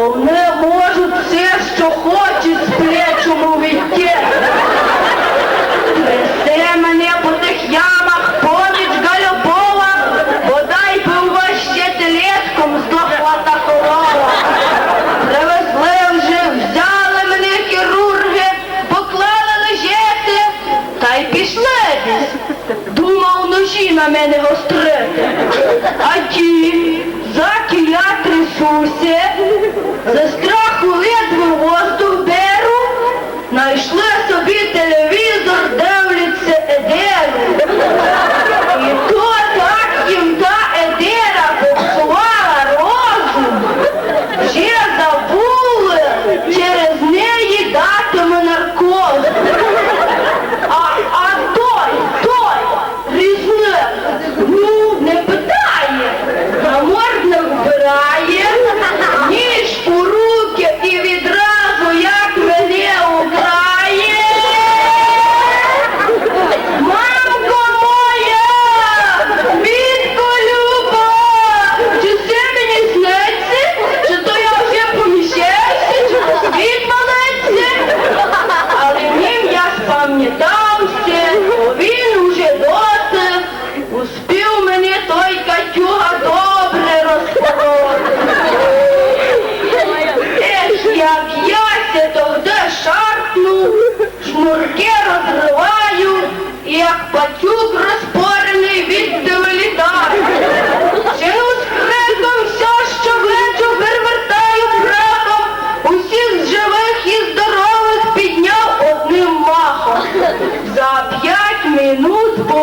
മൂന്ന് за страху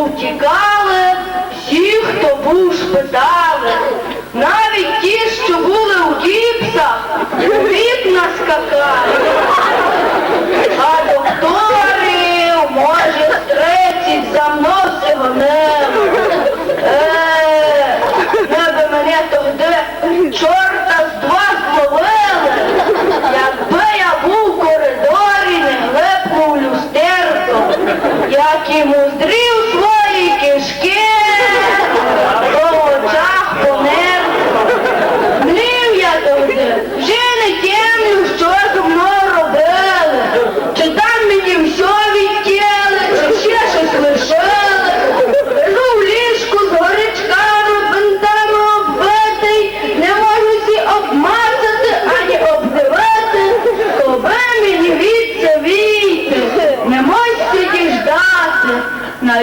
повтікали, всі, хто був спитали, навіть ті, що були у гіпсах, від наскакали. А докторів, може, третій за мною всього Не би мене то туди чорта з два зловили, якби я був в коридорі, не глепнув люстерком, як і мудрів.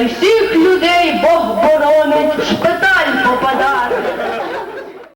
всіх людей Бог боронить.